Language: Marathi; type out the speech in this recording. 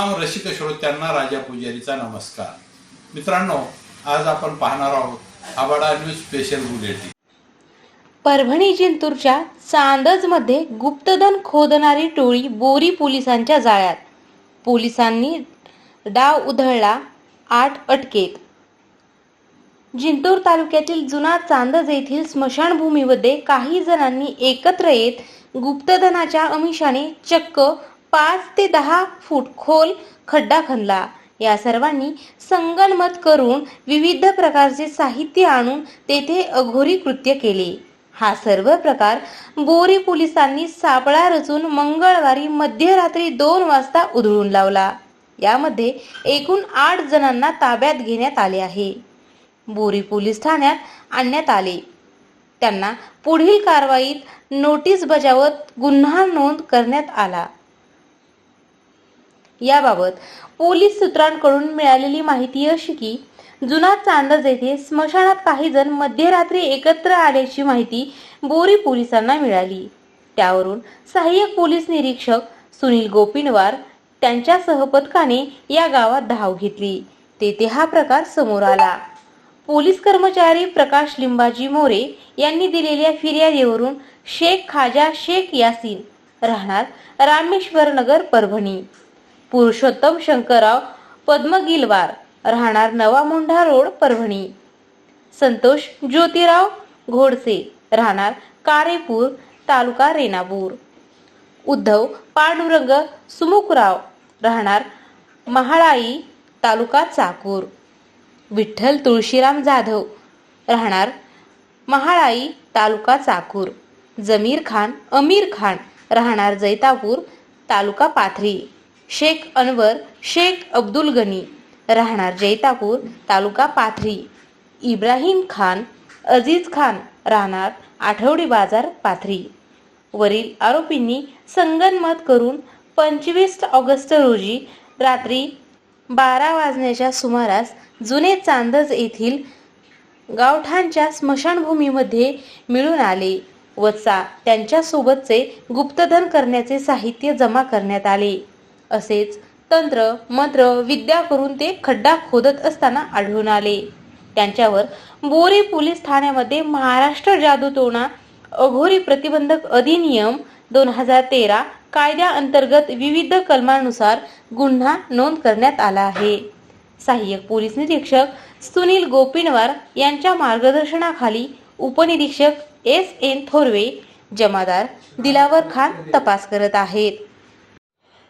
रसिक श्रोत्यांना राजा पुजारीचा नमस्कार. मित्रांनो आज आपण पाहणार आहोत आबाडा न्यूज स्पेशल बुलेटिन. परभणी जिंतूरच्या चांदजमध्ये गुप्तधन खोदणारी टोळी बोरी पोलिसांच्या जाळ्यात. पोलिसांनी डाव उधळला आठ अटकेत. जिंतूर तालुक्यातील जुना चांदज येथील स्मशानभूमीमध्ये काही जणांनी एकत्र येत गुप्तधनाच्या अमिषाने चक्क पाच ते दहा फूट खोल खड्डा खणला. या सर्वांनी संगणमत करून विविध प्रकारचे साहित्य आणून तेथे अघोरी कृत्य केले. हा सर्व प्रकार बोरी पोलिसांनी सापळा रचून मंगळवारी मध्यरात्री दोन वाजता उधळून लावला. यामध्ये एकूण आठ जणांना ताब्यात घेण्यात आले आहे. बोरी पोलीस ठाण्यात आणण्यात आले. त्यांना पुढील कारवाईत नोटीस बजावत गुन्हा नोंद करण्यात आला. याबाबत पोलीस सूत्रांकडून मिळालेली माहिती अशी की जुना चांदज येथे स्मशानात काही जण मध्यरात्री एकत्र आल्याची माहिती बोरी पोलिसांना मिळाली. त्यावरून सहाय्यक पोलीस निरीक्षक सुनील गोपिनवार त्यांच्या सहपथकाने या गावात धाव घेतली. तेथे हा प्रकार समोर आला. पोलीस कर्मचारी प्रकाश लिंबाजी मोरे यांनी दिलेल्या फिर्यादीवरून शेख खाजा शेख यासीन राहणार रामेश्वर नगर परभणी. पुरुषोत्तम शंकरराव पद्मगिलवार राहणार नवा मोंढा रोड परभणी. संतोष ज्योतिराव घोडसे राहणार कारेपूर तालुका रेणापूर. उद्धव पांडुरंग सुमुखराव राहणार महाळाई तालुका चाकूर. विठ्ठल तुळशीराम जाधव राहणार महाळाई तालुका चाकूर. जमीर खान अमीर खान राहणार जैतापूर तालुका पाथरी. शेख अनवर शेख अब्दुल गनी राहणार जैतापूर तालुका पाथरी. इब्राहिम खान अजीज खान राहणार आठवडी बाजार पाथरी. वरील आरोपींनी संगनमत करून पंचवीस ऑगस्ट रोजी रात्री बारा वाजण्याच्या सुमारास जुने चांदज येथील गावठाणच्या स्मशानभूमीमध्ये मिळून आले व चा त्यांच्यासोबतचे गुप्तधन करण्याचे साहित्य जमा करण्यात आले. असेच तंत्र मंत्र विद्या करून ते खड्डा खोदत असताना आढळून आले. त्यांच्यावर बोरी पोलीस ठाण्यामध्ये महाराष्ट्र जादूटोणा अघोरी प्रतिबंधक अधिनियम दोन हजार तेरा कायद्याअंतर्गत विविध कलमानुसार गुन्हा नोंद करण्यात आला आहे. सहाय्यक पोलीस निरीक्षक सुनील गोपिनवार यांच्या मार्गदर्शनाखाली उपनिरीक्षक एस एन थोरवे जमादार दिलावर खान तपास करत आहेत.